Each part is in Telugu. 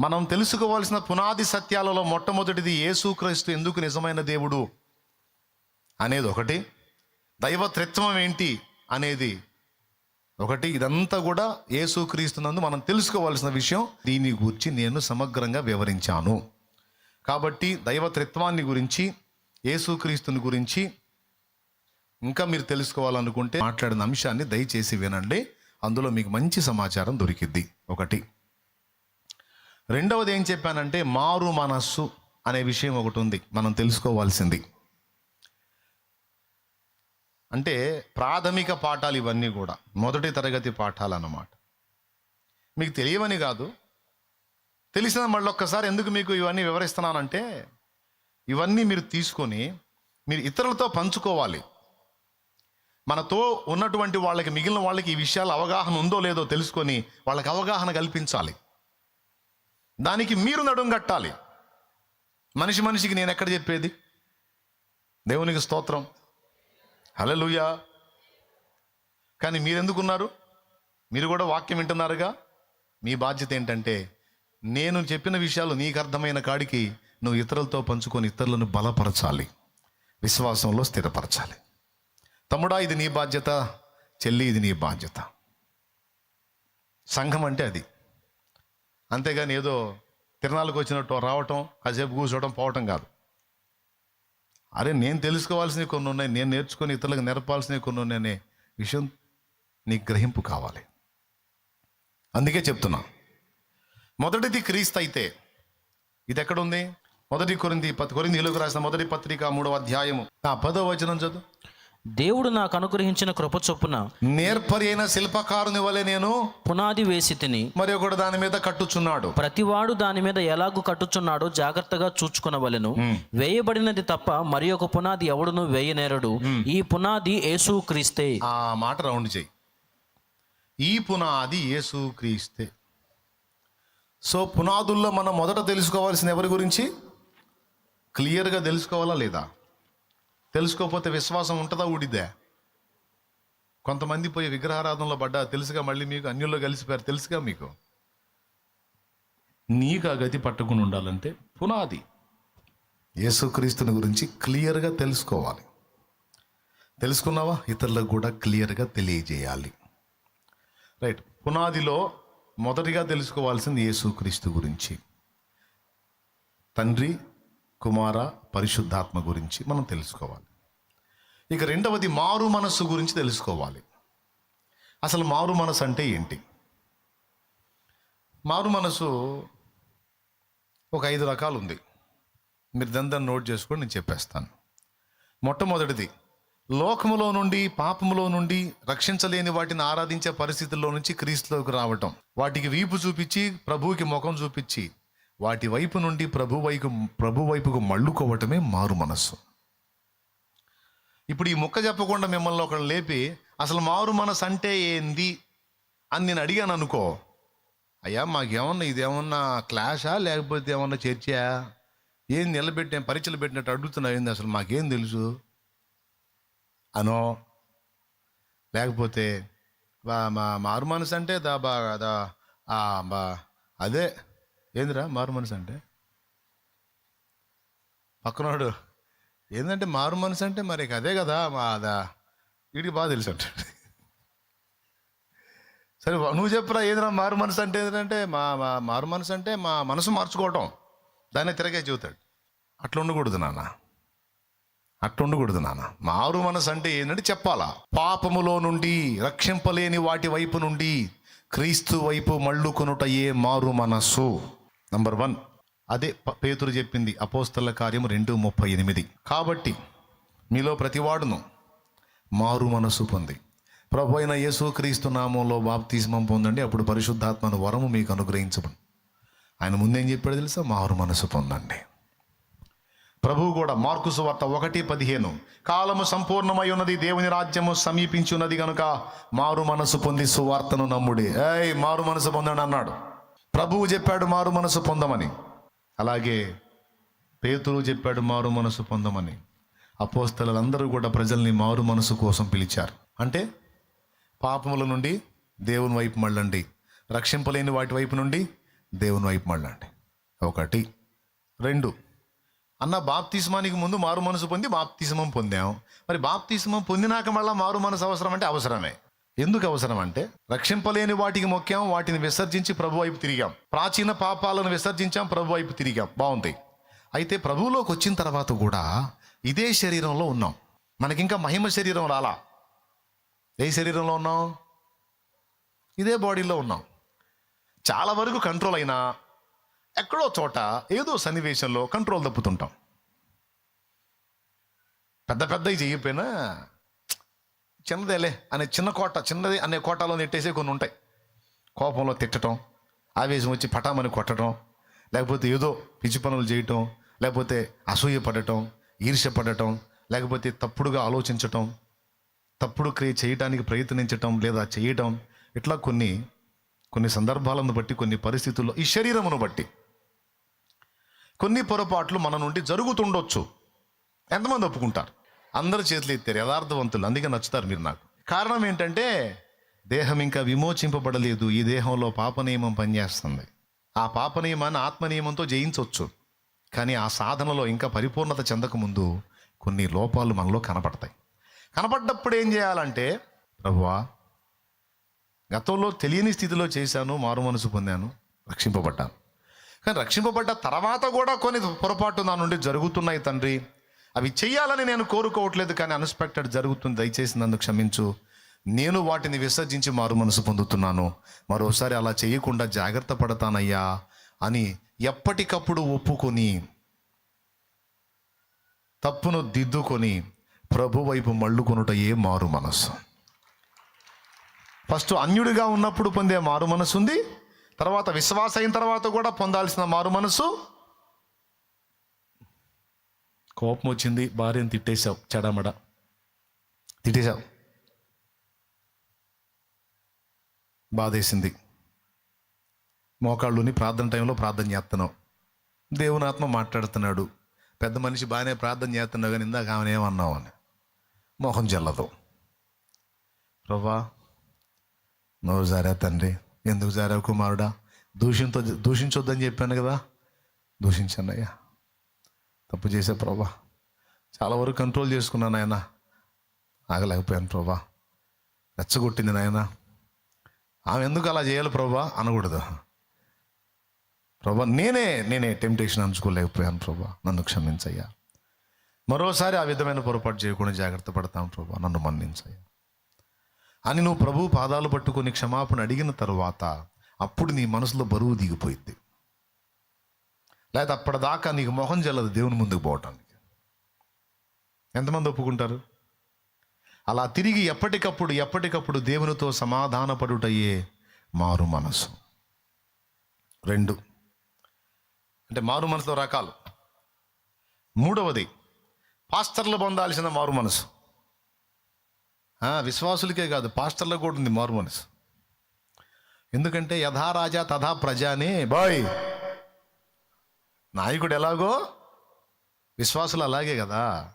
మనం తెలుసుకోవాల్సిన పునాది సత్యాలలో మొట్టమొదటిది యేసుక్రీస్తు ఎందుకు నిజమైన దేవుడు అనేది ఒకటి. దైవత్రిత్వం ఏంటి అనేది ఒకటి. ఇదంతా కూడా యేసుక్రీస్తునందు మనం తెలుసుకోవాల్సిన విషయం. దీని గురించి నేను సమగ్రంగా వివరించాను. కాబట్టి దైవత్రిత్వాన్ని గురించి యేసుక్రీస్తుని గురించి ఇంకా మీరు తెలుసుకోవాలనుకుంటే మాట్లాడిన అంశాన్ని దయచేసి వినండి. అందులో మీకు మంచి సమాచారం దొరికిద్ది. ఒకటి. రెండవది ఏం చెప్పానంటే మారు మనస్సు అనే విషయం ఒకటి ఉంది. మనం తెలుసుకోవాల్సింది. అంటే ప్రాథమిక పాఠాలు ఇవన్నీ కూడా మొదటి తరగతి పాఠాలు అన్నమాట మీకు తెలియవని కాదు. తెలిసిన మళ్ళీ ఒక్కసారి ఎందుకు మీకు ఇవన్నీ వివరిస్తున్నానంటే ఇవన్నీ మీరు తీసుకొని మీరు ఇతరులతో పంచుకోవాలి. మనతో ఉన్నటువంటి వాళ్ళకి మిగిలిన వాళ్ళకి ఈ విషయాలు అవగాహన ఉందో లేదో తెలుసుకొని వాళ్ళకి అవగాహన కల్పించాలి. దానికి మీరు నడుం కట్టాలి. మనిషి మనిషికి నేను ఎక్కడ చెప్పేది? దేవునికి స్తోత్రం. హలలుయా కానీ మీరెందుకున్నారు? మీరు కూడా వాక్యం వింటున్నారుగా? మీ బాధ్యత ఏంటంటే నేను చెప్పిన విషయాలు నీకు అర్థమైన కాడికి నువ్వు ఇతరులతో పంచుకొని ఇతరులను బలపరచాలి. విశ్వాసంలో స్థిరపరచాలి. తమ్ముడా ఇది నీ బాధ్యత. చెల్లి ఇది నీ బాధ్యత. సంఘం అంటే అది. అంతేగాని ఏదో తిరణాలకు వచ్చినట్టు రావటం కాసేపు కూర్చోవడం పోవటం కాదు. అరే నేను తెలుసుకోవాల్సినవి కొన్ని ఉన్నాయి నేను నేర్చుకొని ఇతరులకు నేర్పాల్సినవి కొన్ని ఉన్నాయనే విషయం నీ గ్రహింపు కావాలి. అందుకే చెప్తున్నా. మొదటిది క్రీస్తు అయితే ఇది ఎక్కడుంది మొదటి కొరింది పత్ కొరిందీలకు రాసిన మొదటి పత్రిక మూడవ అధ్యాయము. ఆ పదో వచనం చదువు. దేవుడు నాకు అనుగ్రహించిన కృప చొప్పున నేర్పరి అయిన శిల్పకారుని వలె నేను పునాది వేసి తిని మరి ఒకడు దాని మీద కట్టుచున్నాడు. ప్రతివాడు దాని మీద ఎలాగూ కట్టుచున్నాడో జాగ్రత్తగా చూచుకునవలెను. వేయబడినది తప్ప మరి ఒక పునాది ఎవడును వేయనేరడు. ఈ పునాది యేసు క్రీస్తే. ఆ మాట రౌండ్ చేయి. ఈ పునాది యేసు క్రీస్తే. సో పునాదుల్లో మనం మొదట తెలుసుకోవాల్సిన ఎవరి గురించి? క్లియర్గా తెలుసుకోవాలా లేదా? తెలుసుకోకపోతే విశ్వాసం ఉంటుందా ఊడిద్దా కొంతమంది పోయి విగ్రహారాధనలో పడ్డా తెలుసుగా మళ్ళీ మీకు అన్యుల్లో కలిసిపోయారు తెలుసుగా మీకు? నీకు ఆ గతి పట్టుకుని ఉండాలంటే పునాది. యేసుక్రీస్తుని గురించి క్లియర్గా తెలుసుకోవాలి. తెలుసుకున్నావా? ఇతరులకు కూడా క్లియర్గా తెలియజేయాలి. రైట్. పునాదిలో మొదటిగా తెలుసుకోవాల్సింది యేసుక్రీస్తు గురించి. తండ్రి కుమార పరిశుద్ధాత్మ గురించి మనం తెలుసుకోవాలి. ఇక రెండవది మారు మనస్సు గురించి తెలుసుకోవాలి. అసలు మారు మనసు అంటే ఏంటి? మారు మనసు ఒక ఐదు రకాలు ఉంది. మీరు దాన్ని నోట్ చేసుకొని నేను చెప్పేస్తాను. మొట్టమొదటిది లోకములో నుండి పాపములో నుండి రక్షించలేని వాటిని ఆరాధించే పరిస్థితుల్లో నుంచి క్రీస్తులోకి రావటం. వాటికి వీపు చూపించి ప్రభువుకి ముఖం చూపించి వాటి వైపు నుండి ప్రభు వైపు ప్రభు వైపుకు మళ్ళుకోవటమే మారు మనస్సు. ఇప్పుడు ఈ ముక్క చెప్పకుండా మిమ్మల్ని ఒకళ్ళు లేపి అసలు మారు మనసు అంటే ఏంది? అని నేను అడిగాను అనుకో అయ్యా మాకేమన్నా ఇదేమన్నా క్లాషా లేకపోతే ఏమన్నా చర్చా? ఏం నిలబెట్టే పరీక్షలు పెట్టినట్టు అడుగుతున్నా ఏంది అసలు మాకేం తెలుసు? అనో లేకపోతే బా మా మారు మనసు అంటే దా బా దా బా అదే ఏందిరా మారు మనసు అంటే? పక్కనోడు ఏంటంటే మారు మనసు అంటే మరి అదే కదా మా అదా వీడికి బాగా తెలుసు అంటే. సరే నువ్వు చెప్పరా ఏదైనా మారు మనసు అంటే ఏంటంటే మా మా మారు మనసు అంటే మా మనసు మార్చుకోవటం. దాన్ని తిరగే చెబుతాడు. అట్లా ఉండకూడదు నాన్న. అట్లా ఉండకూడదు నాన్న. మారు మనసు అంటే ఏంటంటే చెప్పాలా? పాపములో నుండి రక్షింపలేని వాటి వైపు నుండి క్రీస్తు వైపు మళ్ళుకొనుట ఏ మారు మనస్సు నంబర్ వన్ అదే ప- పేతురు చెప్పింది అపోస్తల కార్యం రెండు ముప్పై ఎనిమిది. కాబట్టి మీలో ప్రతివాడును మారు మనసు పొంది. ప్రభు అయిన యేసు క్రీస్తు నామంలో బాప్తిస్మం పొందండి. అప్పుడు పరిశుద్ధాత్మను వరము మీకు అనుగ్రహించబడి. ఆయన ముందేం చెప్పాడు తెలుసా? మారు మనసు పొందండి. ప్రభువు కూడా మార్కు సువార్త ఒకటి పదిహేను. కాలము సంపూర్ణమై ఉన్నది దేవుని రాజ్యము సమీపించి ఉన్నది కనుక మారు మనసు పొంది సువార్తను నమ్ముడి. ఏయ్ మారు మనసు పొందండి అన్నాడు. ప్రభువు చెప్పాడు మారు మనసు పొందమని. అలాగే పేతురు చెప్పాడు మారు మనసు పొందమని. అపోస్తలందరూ కూడా ప్రజల్ని మారు మనసు కోసం పిలిచారు. అంటే పాపముల నుండి దేవుని వైపు మళ్ళండి. రక్షింపలేని వాటి వైపు నుండి దేవుని వైపు మళ్ళండి. ఒకటి. రెండు. అన్న బాప్తిస్మానికి ముందు మారు మనసు పొంది బాప్తిస్మం పొందాం. మరి బాప్తిస్మం పొందినాక మళ్ళీ మారు మనసు అవసరం అంటే అవసరమే. ఎందుకు అవసరం అంటే రక్షింపలేని వాటికి మొక్కాం వాటిని విసర్జించి ప్రభు వైపు తిరిగాం. ప్రాచీన పాపాలను విసర్జించాం ప్రభు వైపు తిరిగాం. బాగుంది. అయితే ప్రభువులోకి వచ్చిన తర్వాత కూడా ఇదే శరీరంలో ఉన్నాం. మనకింకా మహిమ శరీరం రాలా? ఏ శరీరంలో ఉన్నాం? ఇదే బాడీలో ఉన్నాం. చాలా వరకు కంట్రోల్ అయినా ఎక్కడో చోట ఏదో సన్నివేశంలో కంట్రోల్ తప్పుతుంటాం. పెద్ద పెద్దవి చేయకపోయినా చిన్నదేలే అనే చిన్న కోట చిన్నది అనే కోటలో నెట్టేసే కొన్ని ఉంటాయి. కోపంలో తిట్టడం ఆవేశం వచ్చి పటామని కొట్టడం లేకపోతే ఏదో పిచ్చి పనులు చేయటం లేకపోతే అసూయ పడటం ఈర్ష్య పడటం లేకపోతే తప్పుడుగా ఆలోచించటం తప్పుడు క్రియ చేయటానికి ప్రయత్నించటం లేదా చేయటం ఇట్లా కొన్ని కొన్ని సందర్భాలను బట్టి కొన్ని పరిస్థితుల్లో ఈ శరీరమును బట్టి. కొన్ని పొరపాట్లు మన నుండి జరుగుతుండొచ్చు. ఎంతమంది ఒప్పుకుంటారు? అందరు చేతులు ఎత్తారు యథార్థవంతులు. అందుకే నచ్చుతారు మీరు నాకు. కారణం ఏంటంటే దేహం ఇంకా విమోచింపబడలేదు. ఈ దేహంలో పాపనియమం పనిచేస్తుంది. ఆ పాపనియమాన్ని ఆత్మనియమంతో జయించవచ్చు కానీ ఆ సాధనలో ఇంకా పరిపూర్ణత చెందకముందు కొన్ని లోపాలు మనలో కనపడతాయి. కనపడ్డప్పుడు ఏం చేయాలంటే ప్రభువా గతంలో తెలియని స్థితిలో చేశాను మారు మనసు పొందాను రక్షింపబడ్డాను. కానీ రక్షింపబడ్డ తర్వాత కూడా కొన్ని పొరపాటు నా నుండి జరుగుతున్నాయి తండ్రి. అవి చెయ్యాలని నేను కోరుకోవట్లేదు కానీ అన్ఎక్స్పెక్టెడ్ జరుగుతుంది. దయచేసి నన్ను క్షమించు. నేను వాటిని విసర్జించి మారు మనసు పొందుతున్నాను. మరోసారి అలా చేయకుండా జాగ్రత్త పడతానయ్యా అని ఎప్పటికప్పుడు ఒప్పుకొని తప్పును దిద్దుకొని ప్రభు వైపు మళ్ళుకొనుట ఏ మారు మనస్సు ఫస్ట్ అన్యుడిగా ఉన్నప్పుడు పొందే మారు మనసు ఉంది తర్వాత విశ్వాస అయిన తర్వాత కూడా పొందాల్సిన మారు మనసు. కోపం వచ్చింది భార్యను తిట్టేశావు చెడమడ. తిట్టేశావు. బాధేసింది. మోకాళ్ళుని ప్రార్థన టైంలో ప్రార్థన చేస్తున్నావు. దేవుని ఆత్మ మాట్లాడుతున్నాడు. పెద్ద మనిషి బాగానే ప్రార్థన చేస్తున్నావు కానీ ఇందాక ఆమె ఏమన్నావు అని. మోహం చెల్లదు ప్రభా నువ్వు జారా తండ్రి. ఎందుకు జారావు కుమారుడా? దూషింతో దూషించొద్దని చెప్పాను కదా? దూషించన్నయ్యా తప్పు చేసే ప్రభా. చాలా వరకు కంట్రోల్ చేసుకున్నాను ఆయన ఆగలేకపోయాను ప్రభా. రెచ్చగొట్టింది నాయన. ఆమె ఎందుకు అలా చేయాలి ప్రభా? అనకూడదు. ప్రభా నేనే నేనే టెంప్టేషన్ అంచుకోలేకపోయాను ప్రభా. నన్ను క్షమించయ్యా. మరోసారి ఆ విధమైన పొరపాటు చేయకుండా జాగ్రత్త పడతాను ప్రభా. నన్ను మన్నించయ్యా. అని నువ్వు ప్రభు పాదాలు పట్టుకొని క్షమాపణ అడిగిన తర్వాత అప్పుడు నీ మనసులో బరువు దిగిపోయింది లేదా అప్పటిదాకా నీకు మొహం చెల్లదు దేవుని ముందుకు పోవటానికి. ఎంతమంది ఒప్పుకుంటారు? అలా తిరిగి ఎప్పటికప్పుడు ఎప్పటికప్పుడు దేవునితో సమాధానపడుటయ్యే మారు మనసు. రెండు. అంటే మారు మనసులో రకాలు. మూడవది పాస్టర్లు పొందాల్సిన మారు మనసు. విశ్వాసులకే కాదు పాస్టర్లకు కూడా ఉంది మారు మనసు. ఎందుకంటే యథా రాజా తథా ప్రజానే బాయ్. నాయకుడు ఎలాగో? విశ్వాసులు అలాగే కదా.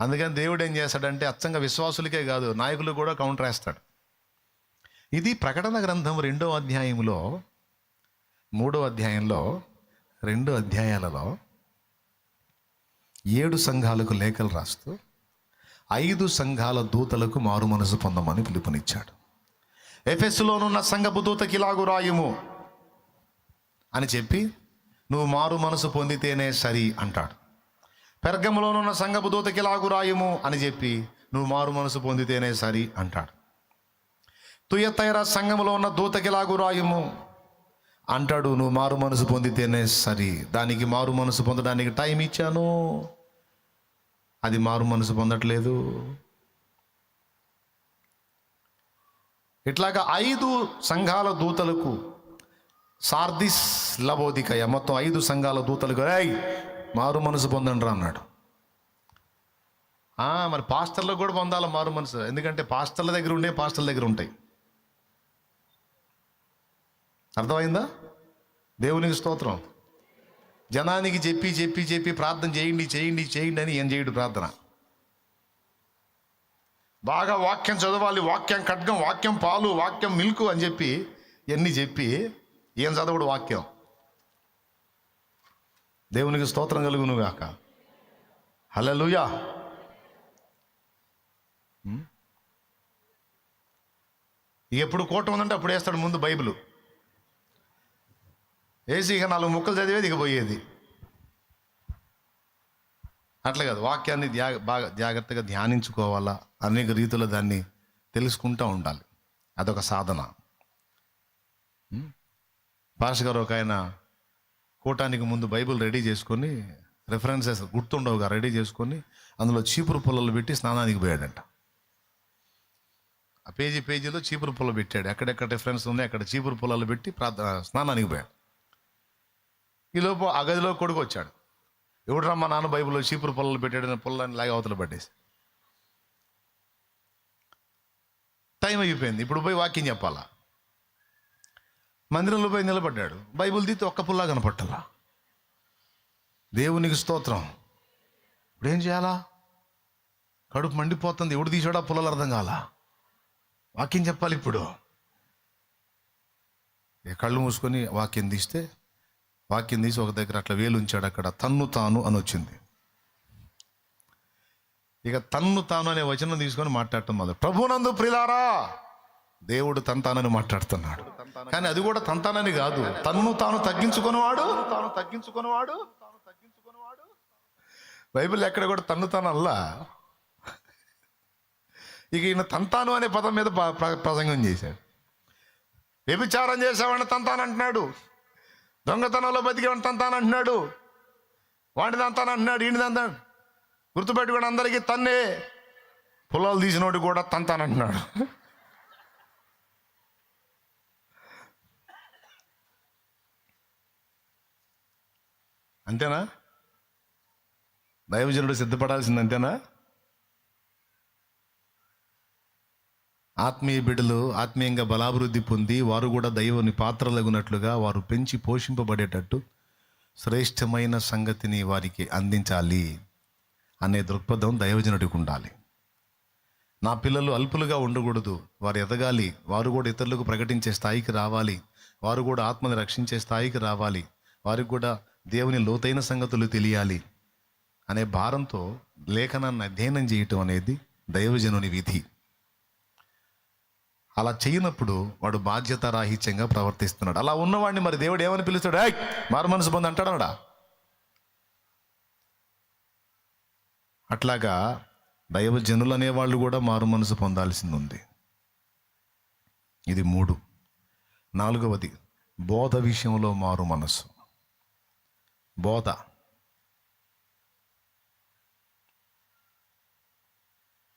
అందుకని దేవుడు ఏం చేస్తాడంటే అచ్చంగా విశ్వాసులకే కాదు నాయకులు కూడా కౌంటర్ వేస్తాడు. ఇది ప్రకటన గ్రంథం రెండో అధ్యాయంలో మూడో అధ్యాయంలో రెండు అధ్యాయాలలో ఏడు సంఘాలకు లేఖలు రాస్తూ ఐదు సంఘాల దూతలకు మారు మనసు పొందమని పిలుపునిచ్చాడు. ఎఫెస్లోనున్న సంఘపు దూతకి ఇలాగు రాయుము అని చెప్పి నువ్వు మారు మనసు పొందితేనే సరి అంటాడు. పెర్గములోనున్న సంఘపు దూతకి ఇలాగు రాయుము అని చెప్పి నువ్వు మారు మనసు పొందితేనే సరి అంటాడు. తుయతైర సంఘములో ఉన్న దూతకిలాగు రాయుము అంటాడు నువ్వు మారు మనసు పొందితేనే సరి. దానికి మారు మనసు పొందడానికి టైం ఇచ్చాను. అది మారు మనసు పొందట్లేదు. ఇట్లాగా ఐదు సంఘాల దూతలకు సార్దిస్ లబోదికయ మొత్తం ఐదు సంఘాల దూతలకు ఏయ్ మారు మనసు పొందండి రా" అన్నాడు. మరి పాస్టర్లకు కూడా పొందాలి మారు మనసు. ఎందుకంటే పాస్టర్ల దగ్గర ఉండే పాస్టర్ల దగ్గర ఉంటాయి. అర్థమైందా? దేవునికి స్తోత్రం. జనానికి చెప్పి చెప్పి చెప్పి ప్రార్థన చేయండి చేయండి చేయండి అని ఏం చేయడు ప్రార్థన. బాగా వాక్యం చదవాలి వాక్యం ఖడ్గం వాక్యం పాలు వాక్యం మిల్క్ అని చెప్పి ఇవన్నీ చెప్పి ఏం చదవడు వాక్యం? దేవునికి స్తోత్రం కలుగును గాక హల్లెలూయా ఎప్పుడు కోట ఉందంటే అప్పుడు వేస్తాడు ముందు బైబిల్. వేసి ఇక నాలుగు ముక్కలు చదివేది ఇక పోయేది. అట్లా కాదు వాక్యాన్ని ధ్యా బాగా జాగ్రత్తగా ధ్యానించుకోవాలా అనేక రీతిలో దాన్ని తెలుసుకుంటూ ఉండాలి. అదొక సాధన. ఉం? గారు ఒక ఆయన కూటానికి ముందు బైబిల్ రెడీ చేసుకొని రెఫరెన్సెస్ గుర్తుండవుగా రెడీ చేసుకొని అందులో చీపురు పుల్లలు పెట్టి స్నానానికి పోయాడంట. ఆ పేజీ పేజీలో చీపురు పుల్ల పెట్టాడు. ఎక్కడెక్కడ డిఫరెన్స్ ఉన్నాయి అక్కడ చీపురు పుల్లలు పెట్టి ప్రార్థన స్నానానికి పోయాడు. ఈలోపు ఆ గదిలో కొడుకు వచ్చాడు. ఎవడరా మా నాన్న బైబిల్లో చీపురు పుల్లలు పెట్టాడు పుల్లని లాగే అవతల పట్టేసి టైం అయిపోయింది. ఇప్పుడు పోయి వాక్యం చెప్పాలా? మందిరంలో పోయి నిలబడ్డాడు. బైబుల్ తీస్తే ఒక్క పుల్లా కనపట్టాలా. దేవునికి స్తోత్రం. ఇప్పుడు ఏం చేయాలా? కడుపు మండిపోతుంది. ఎవడు తీసాడా పుల్లలు అర్థం కాలా? వాక్యం చెప్పాలి ఇప్పుడు. ఇక కళ్ళు మూసుకొని వాక్యం తీస్తే వాక్యం తీసి ఒక దగ్గర అట్లా వేలు ఉంచాడు అక్కడ. తన్ను తాను అని వచ్చింది. ఇక తన్ను తాను అనే వచనం తీసుకొని మాట్లాడటం మొదలు. ప్రభునందు ప్రిలారా దేవుడు తంతానని మాట్లాడుతున్నాడు. కానీ అది కూడా తంతానని కాదు. తన్ను తాను తగ్గించుకునేవాడు? తాను తగ్గించుకునేవాడు తాను తగ్గించుకునేవాడు బైబిల్ ఎక్కడ కూడా తన్ను తనల్లా ఇక ఈయన తంతాను అనే పదం మీద ప్ర- ప్రసంగం చేశాడు. వ్యభిచారం చేసేవాడిని తంతాను అంటున్నాడు. దొంగతనంలో బతికేవాడిని తంతాను అంటున్నాడు. వాడిని తంతాను అంటున్నాడు ఈయన తంతాను గుర్తుపెట్టుకుని అందరికీ తన్నే. పొలాలు తీసినోడు కూడా తంతాను అంటున్నాడు. అంతేనా? దైవజనుడు సిద్ధపడాల్సింది అంతేనా? ఆత్మీయ బిడ్డలు ఆత్మీయంగా బలాభివృద్ధి పొంది వారు కూడా దైవుని పాత్రలగునట్లుగా వారు పెంచి పోషింపబడేటట్టు శ్రేష్టమైన సంగతిని వారికి అందించాలి అనే దృక్పథం దైవజనుడికి ఉండాలి. నా పిల్లలు అల్పులుగా ఉండకూడదు. వారు ఎదగాలి. వారు కూడా ఇతరులకు ప్రకటించే స్థాయికి రావాలి. వారు కూడా ఆత్మని రక్షించే స్థాయికి రావాలి. వారికి కూడా దేవుని లోతైన సంగతులు తెలియాలి అనే భారంతో లేఖనాన్ని అధ్యయనం చేయటం అనేది దైవజనుని విధి. అలా చేయనప్పుడు వాడు బాధ్యత రాహిత్యంగా ప్రవర్తిస్తున్నాడు. అలా ఉన్నవాడిని మరి దేవుడు ఏమని పిలుస్తాడు? ఐ మారు మనసు పొంది అంటాడా అట్లాగా దైవజనులు అనేవాళ్ళు కూడా మారు మనసు పొందాల్సింది ఉంది. ఇది మూడు. నాలుగవది బోధ విషయంలో మారు మనసు. బోధ.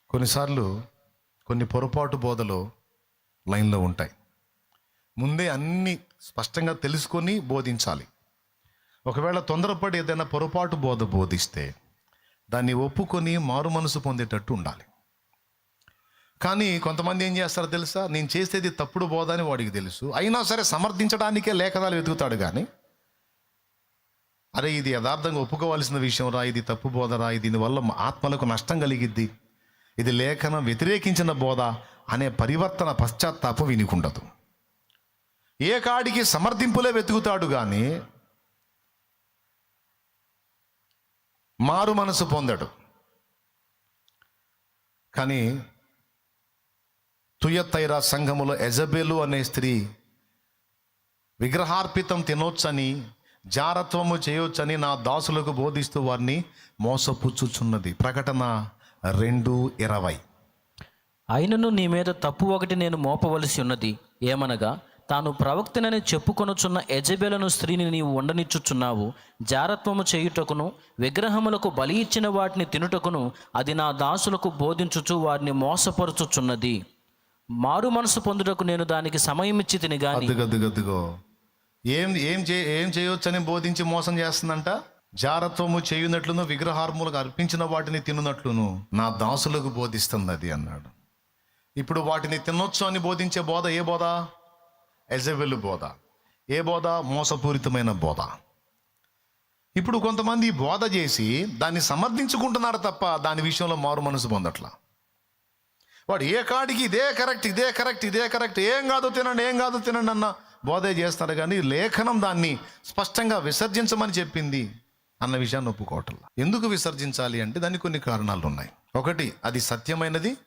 కొన్నిసార్లు కొన్ని పొరపాటు బోధలు లైన్లో ఉంటాయి. ముందే అన్ని స్పష్టంగా తెలుసుకొని బోధించాలి. ఒకవేళ తొందరపడి ఏదైనా పొరపాటు బోధ బోధిస్తే దాన్ని ఒప్పుకొని మారు మనసు పొందేటట్టు ఉండాలి. కానీ కొంతమంది ఏం చేస్తారో తెలుసా? నేను చేసేది తప్పుడు బోధ అని వాడికి తెలుసు. అయినా సరే సమర్థించడానికే లేఖనాలు వెతుకుతాడు కానీ అరే ఇది యథార్థంగా ఒప్పుకోవాల్సిన విషయం రా ఇది తప్పు బోధ రా దీనివల్ల ఆత్మలకు నష్టం కలిగిద్ది. ఇది లేఖనం వ్యతిరేకించిన బోధ అనే పరివర్తన పశ్చాత్తాపం వినికుండదు. ఏ కాడికి సమర్థింపులే వెతుకుతాడు కానీ మారు మనసు పొందడు. కానీ తుయతైరా సంఘములో ఎజబెలు అనే స్త్రీ విగ్రహార్పితం తినొచ్చని జారత్వము చేయొచ్చని నా దాసులకు బోధిస్తూ వారిని మోసపుచ్చుచున్నది. ప్రకటన రెండు ఇరవై. అయినను నీ మీద తప్పు ఒకటి నేను మోపవలసి ఉన్నది. ఏమనగా తాను ప్రవక్తనని చెప్పుకొనుచున్న ఎజబెలను స్త్రీని నీవు ఉండనిచ్చుచున్నావు జారత్వము చేయుటకును విగ్రహములకు బలి ఇచ్చిన వాటిని తినుటకును అది నా దాసులకు బోధించుచు వారిని మోసపరుచుచున్నది. మారు మనసు పొందుటకు నేను దానికి సమయం ఇచ్చి తిని గాని అద్దుగద్దుగద్దుగో ఏం ఏం చే ఏం చేయొచ్చని బోధించి మోసం చేస్తుందంట? జారత్వము చేయునట్లును విగ్రహార్ములకు అర్పించిన వాటిని తినున్నట్లును నా దాసులకు బోధిస్తుంది అది అన్నాడు. ఇప్పుడు వాటిని తినొచ్చు అని బోధించే బోధ ఏ బోధ? ఎజబెల్ బోధ. ఏ బోధ? మోసపూరితమైన బోధ. ఇప్పుడు కొంతమంది బోధ చేసి దాన్ని సమర్థించుకుంటున్నారు తప్ప దాని విషయంలో మారు మనసు పొందట్లా. వాడు ఏ కాడికి ఇదే కరెక్ట్ ఇదే కరెక్ట్ ఇదే కరెక్ట్ ఏం కాదు తినండి ఏం కాదు తినండి అన్న బోధే చేస్తారు కానీ లేఖనం దాన్ని స్పష్టంగా విసర్జించమని చెప్పింది అన్న విషయాన్ని ఒప్పుకోవటం ఎందుకు విసర్జించాలి అంటే దానికి కొన్ని కారణాలు ఉన్నాయి. ఒకటి అది సత్యమైనది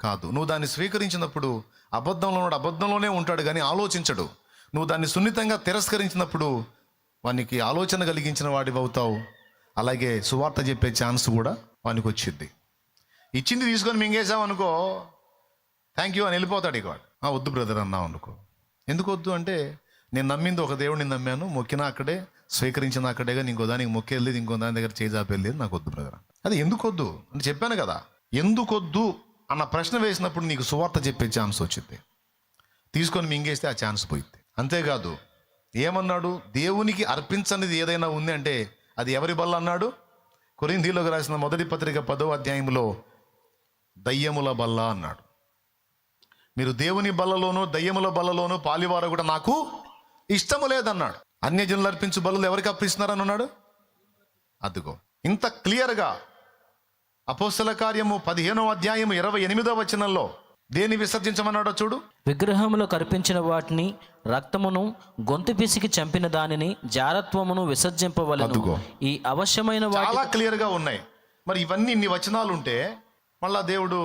కాదు. నువ్వు దాన్ని స్వీకరించినప్పుడు అబద్ధంలో ఉన్నాడు అబద్ధంలోనే ఉంటాడు కానీ ఆలోచించడు. నువ్వు దాన్ని సున్నితంగా తిరస్కరించినప్పుడు వానికి ఆలోచన కలిగించిన వాడివి అవుతావు అలాగే సువార్త చెప్పే ఛాన్స్ కూడా వానికి వచ్చింది ఇచ్చింది తీసుకొని మింగేసాం అనుకో థ్యాంక్ యూ అని వెళ్ళిపోతాడు ఇక వద్దు బ్రదర్ అన్నావు అనుకో ఎందుకు వద్దు అంటే నేను నమ్మింది ఒక దేవుడిని నమ్మాను మొక్కినా అక్కడే స్వీకరించిన అక్కడేగా ఇంకో దానికి మొక్కెళ్ళేది ఇంకో దాని దగ్గర చేజాపెళ్ళేది నాకు వద్దు బ్రదర్. అది ఎందుకు వద్దు అని చెప్పాను కదా ఎందుకు వద్దు అన్న ప్రశ్న వేసినప్పుడు నీకు సువార్త చెప్పే ఛాన్స్ వచ్చింది. తీసుకొని మింగేస్తే ఆ ఛాన్స్ పోయింది అంతేకాదు ఏమన్నాడు? దేవునికి అర్పించనిది ఏదైనా ఉంది అంటే అది ఎవరి బల్ల అన్నాడు? కొరిందీలోకి రాసిన మొదటి పత్రిక పదవ అధ్యాయంలో దయ్యముల బల్ల అన్నాడు. మీరు దేవుని బల్లలోను దయ్యముల బల్లలోను పాలివారు కూడా నాకు ఇష్టము లేదన్నాడు. అన్యజనులు అర్పించు బల్లలు ఎవరికి అర్పిస్తున్నారని అన్నాడు? అదిగో ఇంత క్లియర్గా అపోస్తల కార్యము పదిహేనో అధ్యాయము ఇరవై ఎనిమిదో వచనంలో దేని విసర్జించమన్నాడో చూడు. విగ్రహములకు అర్పించిన వాటిని రక్తమును గొంతు పిసికి చంపిన దానిని జారత్వమును విసర్జింపవలను. అదుగో. ఈ అవశ్యమైన చాలా క్లియర్గా ఉన్నాయి. మరి ఇవన్నీ ఇన్ని వచనాలు ఉంటే మళ్ళా దేవుడు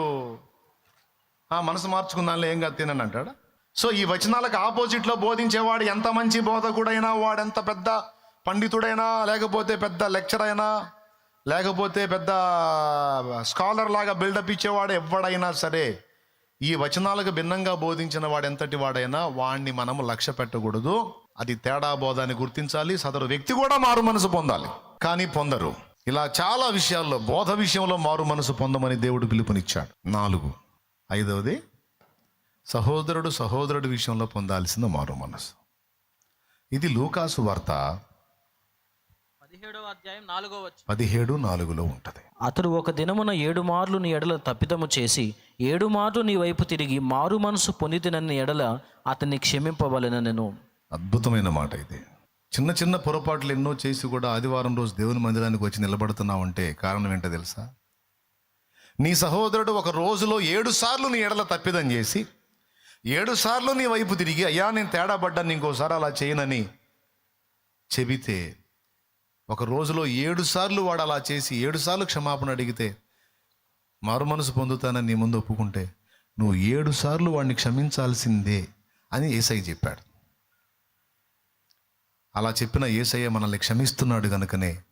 ఆ మనసు మార్చుకున్నాను ఏం కాదు తినని అంటాడు. సో ఈ వచనాలకు ఆపోజిట్లో బోధించేవాడు ఎంత మంచి బోధకుడైనా వాడెంత పెద్ద పండితుడైనా లేకపోతే పెద్ద లెక్చర్ అయినా లేకపోతే పెద్ద స్కాలర్ లాగా బిల్డప్ ఇచ్చేవాడు ఎవడైనా సరే ఈ వచనాలకు భిన్నంగా బోధించిన వాడెంతటి వాడైనా వాడిని మనము లక్ష్య పెట్టకూడదు. అది తేడా బోధాన్ని గుర్తించాలి సదరు వ్యక్తి కూడా మారు మనసు పొందాలి. కానీ పొందరు. ఇలా చాలా విషయాల్లో బోధ విషయంలో మారు మనసు పొందమని దేవుడు పిలుపునిచ్చాడు. నాలుగు. ఐదవది సహోదరుడు సహోదరుడి విషయంలో పొందాల్సిన మారు మనసు ఇది లూకాసు వార్త అధ్యాయం నాలుగో పదిహేడు నాలుగులో ఉంటది. అతడు ఒక దినమున ఏడు మార్లు నీ ఎడల తప్పిదము చేసి ఏడు మార్లు నీ వైపు తిరిగి మారు మనసు పొందితినని ఎడల అతన్ని క్షమింపవలెనను. అద్భుతమైన మాట ఇది. చిన్న చిన్న పొరపాట్లు ఎన్నో చేసి కూడా ఆదివారం రోజు దేవుని మందిరానికి వచ్చి నిలబడుతున్నావంటే కారణం ఏంటో తెలుసా? నీ సహోదరుడు ఒక రోజులో ఏడు సార్లు నీ ఎడల తప్పిదం చేసి ఏడు సార్లు నీ వైపు తిరిగి అయ్యా నేను తేడా పడ్డాను ఇంకోసారి అలా చేయనని చెబితే ఒక రోజులో ఏడు సార్లు వాడు అలా చేసి ఏడు సార్లు క్షమాపణ అడిగితే మారు మనసు పొందుతానని నీ ముందు ఒప్పుకుంటే నువ్వు ఏడు సార్లు వాడిని క్షమించాల్సిందే అని ఏసై చెప్పాడు. అలా చెప్పిన ఏసయ్య మనల్ని క్షమిస్తున్నాడు కనుకనే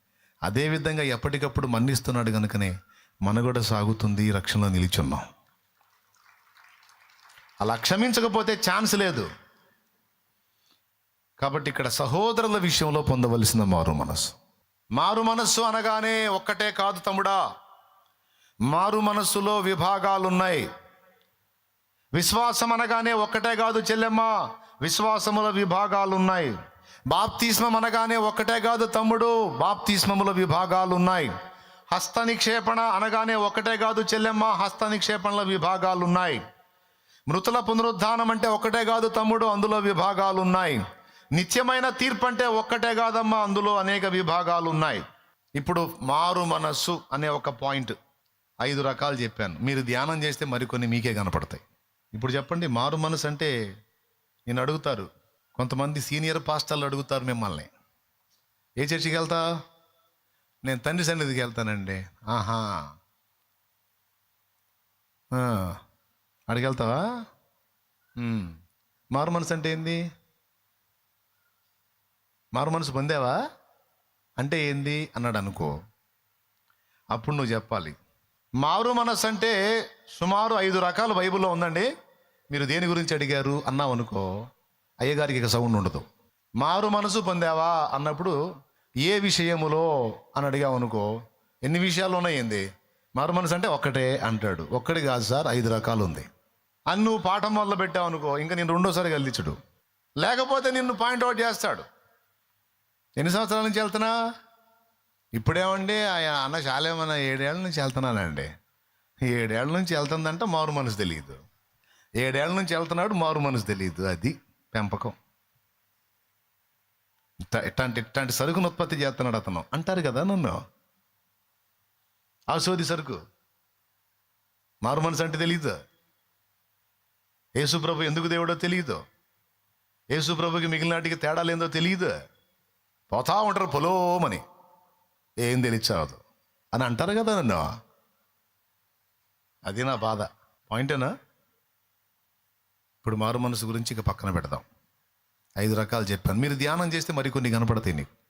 అదేవిధంగా ఎప్పటికప్పుడు మన్నిస్తున్నాడు కనుకనే మనగడ సాగుతుంది రక్షణలో నిలిచున్నాం. అలా క్షమించకపోతే ఛాన్స్ లేదు. కాబట్టి ఇక్కడ సహోదరుల విషయంలో పొందవలసిన మారు మనస్సు. మారు మనస్సు అనగానే ఒక్కటే కాదు తమ్ముడా. మారు మనస్సులో విభాగాలున్నాయి. విశ్వాసం అనగానే ఒక్కటే కాదు చెల్లెమ్మ విశ్వాసముల విభాగాలున్నాయి. బాప్తీస్మం బాప్తిస్మం అనగానే ఒక్కటే కాదు తమ్ముడు బాప్తిస్మముల విభాగాలు ఉన్నాయి హస్త నిక్షేపణ అనగానే ఒకటే కాదు చెల్లెమ్మ హస్త నిక్షేపణల విభాగాలు ఉన్నాయి మృతుల పునరుద్ధానం అంటే ఒకటే కాదు తమ్ముడు అందులో విభాగాలు ఉన్నాయి నిత్యమైన తీర్పు అంటే ఒక్కటే కాదమ్మా అందులో అనేక విభాగాలు ఉన్నాయి ఇప్పుడు మారు మనస్సు అనే ఒక పాయింట్ ఐదు రకాలు చెప్పాను. మీరు ధ్యానం చేస్తే మరికొన్ని మీకే కనపడతాయి. ఇప్పుడు చెప్పండి మారు మనసు అంటే నేను అడుగుతారు కొంతమంది సీనియర్ పాస్టర్లు అడుగుతారు మిమ్మల్ని. ఏ చర్చికి వెళ్తా? నేను తండ్రి సన్నిధికి వెళ్తానండి. ఆహా. అడిగెళ్తావా? మారు మనసు అంటే ఏంది? మారు మనసు పొందావా? అంటే ఏంది? అన్నాడు అనుకో అప్పుడు నువ్వు చెప్పాలి. మారు మనసు అంటే సుమారు ఐదు రకాల బైబిల్లో ఉందండి. మీరు దేని గురించి అడిగారు? అన్నావు అనుకో అయ్యగారికి ఇక సౌండ్ ఉండదు. మారు మనసు పొందావా? అన్నప్పుడు ఏ విషయములో అని అడిగావు అనుకో ఎన్ని విషయాలు ఉన్నాయండి మారు మనసు అంటే ఒక్కటే అంటాడు. ఒక్కటి కాదు సార్ ఐదు రకాలు ఉంది అని నువ్వు పాఠం మొదలు పెట్టావు అనుకో ఇంకా నేను రెండోసారి గల్లించడు. లేకపోతే నిన్ను పాయింట్ అవుట్ చేస్తాడు. ఎన్ని సంవత్సరాల నుంచి వెళ్తున్నా? ఇప్పుడేమండి ఆయన అన్న చాలేమన్నా ఏడేళ్ళ నుంచి వెళ్తున్నానండి. ఏడేళ్ళ నుంచి వెళ్తుందంటే మారు మనసు తెలియదు ఏడేళ్ళ నుంచి వెళ్తున్నాడు మారు మనసు తెలియదు అది పెంపకం. ఇట్లాంటి ఇట్లాంటి సరుకును ఉత్పత్తి చేస్తున్నాడు అతను. అంటారు కదా నన్ను. ఆ సోది సరుకు. మారు మనసు అంటే తెలియదు యేసుప్రభు ఎందుకు దేవుడో తెలియదు యేసుప్రభుకి మిగిలిన నాటికి తేడా తెలియదు పోతా ఉంటారు పొలోమని. ఏం తెలియచావదు అని అంటారు కదా నన్ను. అది నా బాధ. పాయింటేనా? ఇప్పుడు మారు మనసు గురించి ఇక పక్కన పెడదాం. ఐదు రకాలు చెప్పాను. మీరు ధ్యానం చేస్తే మరికొన్ని కనపడతాయి నీకు.